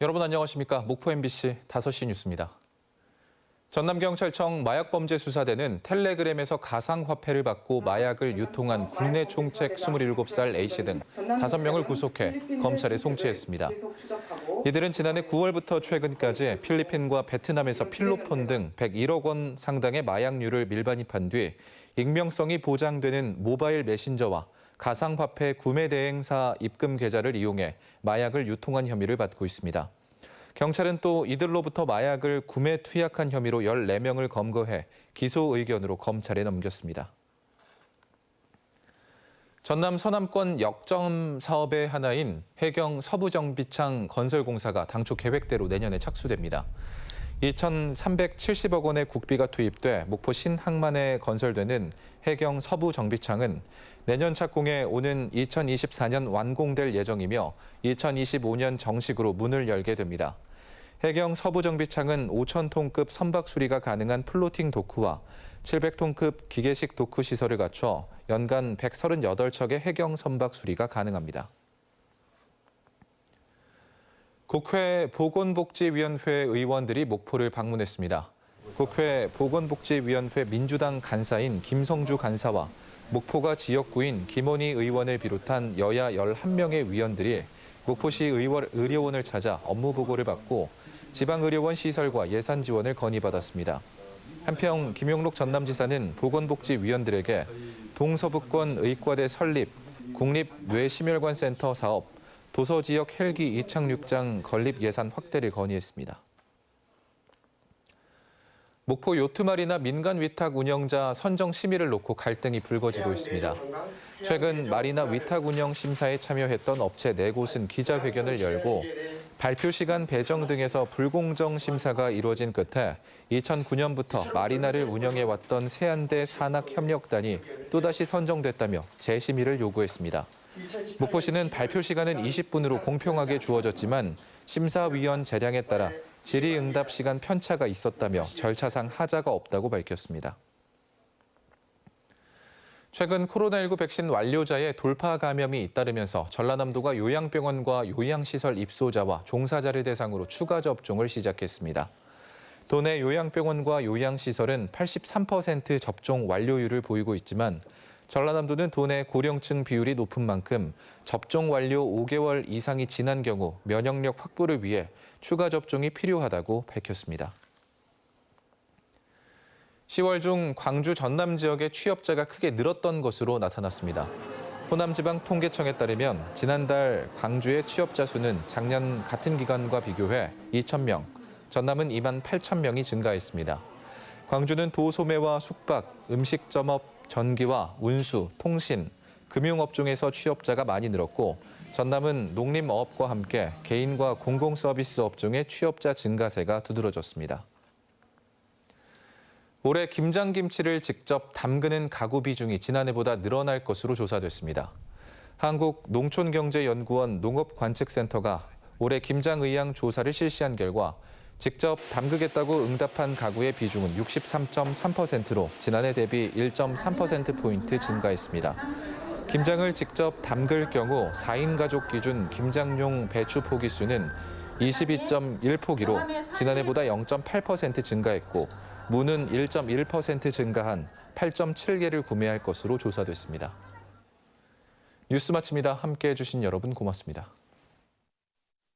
여러분 안녕하십니까? 목포 MBC 5시 뉴스입니다. 전남경찰청 마약범죄수사대는 텔레그램에서 가상화폐를 받고 마약을 유통한 국내 총책 27살 A씨 등 5명을 구속해 검찰에 송치했습니다. 이들은 지난해 9월부터 최근까지 필리핀과 베트남에서 필로폰 등 101억 원 상당의 마약류를 밀반입한 뒤 익명성이 보장되는 모바일 메신저와 가상화폐 구매 대행사 입금 계좌를 이용해 마약을 유통한 혐의를 받고 있습니다. 경찰은 또 이들로부터 마약을 구매 투약한 혐의로 14명을 검거해 기소 의견으로 검찰에 넘겼습니다. 전남 서남권 역점 사업의 하나인 해경 서부정비창 건설공사가 당초 계획대로 내년에 착수됩니다. 2,370억 원의 국비가 투입돼 목포 신항만에 건설되는 해경 서부 정비창은 내년 착공에 오는 2024년 완공될 예정이며 2025년 정식으로 문을 열게 됩니다. 해경 서부정비창은 5,000톤급 선박 수리가 가능한 플로팅 도크와 700톤급 기계식 도크 시설을 갖춰 연간 138척의 해경 선박 수리가 가능합니다. 국회 보건복지위원회 의원들이 목포를 방문했습니다. 국회 보건복지위원회 민주당 간사인 김성주 간사와 목포가 지역구인 김원희 의원을 비롯한 여야 11명의 위원들이 목포시 의원, 의료원을 찾아 업무 보고를 받고 지방의료원 시설과 예산 지원을 건의받았습니다. 한편 김용록 전남지사는 보건복지위원들에게 동서부권 의과대 설립, 국립뇌심혈관 센터 사업, 도서지역 헬기 이착륙장 건립 예산 확대를 건의했습니다. 목포 요트마리나 민간 위탁 운영자 선정 심의를 놓고 갈등이 불거지고 있습니다. 최근 마리나 위탁 운영 심사에 참여했던 업체 네 곳은 기자회견을 열고 발표 시간 배정 등에서 불공정 심사가 이루어진 끝에 2009년부터 마리나를 운영해왔던 세안대 산학협력단이 또다시 선정됐다며 재심의를 요구했습니다. 목포시는 발표 시간은 20분으로 공평하게 주어졌지만 심사위원 재량에 따라 질의응답 시간 편차가 있었다며 절차상 하자가 없다고 밝혔습니다. 최근 코로나19 백신 완료자의 돌파 감염이 잇따르면서 전라남도가 요양병원과 요양시설 입소자와 종사자를 대상으로 추가 접종을 시작했습니다. 도내 요양병원과 요양시설은 83% 접종 완료율을 보이고 있지만 전라남도는 도내 고령층 비율이 높은 만큼 접종 완료 5개월 이상이 지난 경우 면역력 확보를 위해 추가 접종이 필요하다고 밝혔습니다. 10월 중 광주 전남 지역의 취업자가 크게 늘었던 것으로 나타났습니다. 호남지방 통계청에 따르면 지난달 광주의 취업자 수는 작년 같은 기간과 비교해 2,000명, 전남은 2만 8천 명이 증가했습니다. 광주는 도소매와 숙박, 음식점업, 전기와 운수, 통신, 금융업종에서 취업자가 많이 늘었고 전남은 농림어업과 함께 개인과 공공서비스 업종의 취업자 증가세가 두드러졌습니다. 올해 김장김치를 직접 담그는 가구 비중이 지난해보다 늘어날 것으로 조사됐습니다. 한국농촌경제연구원 농업관측센터가 올해 김장의향 조사를 실시한 결과 직접 담그겠다고 응답한 가구의 비중은 63.3%로 지난해 대비 1.3%포인트 증가했습니다. 김장을 직접 담글 경우 4인 가족 기준 김장용 배추 포기 수는 22.1포기로 지난해보다 0.8% 증가했고 무는 1.1% 증가한 8.7개를 구매할 것으로 조사됐습니다. 뉴스 마칩니다. 함께 해 주신 여러분 고맙습니다.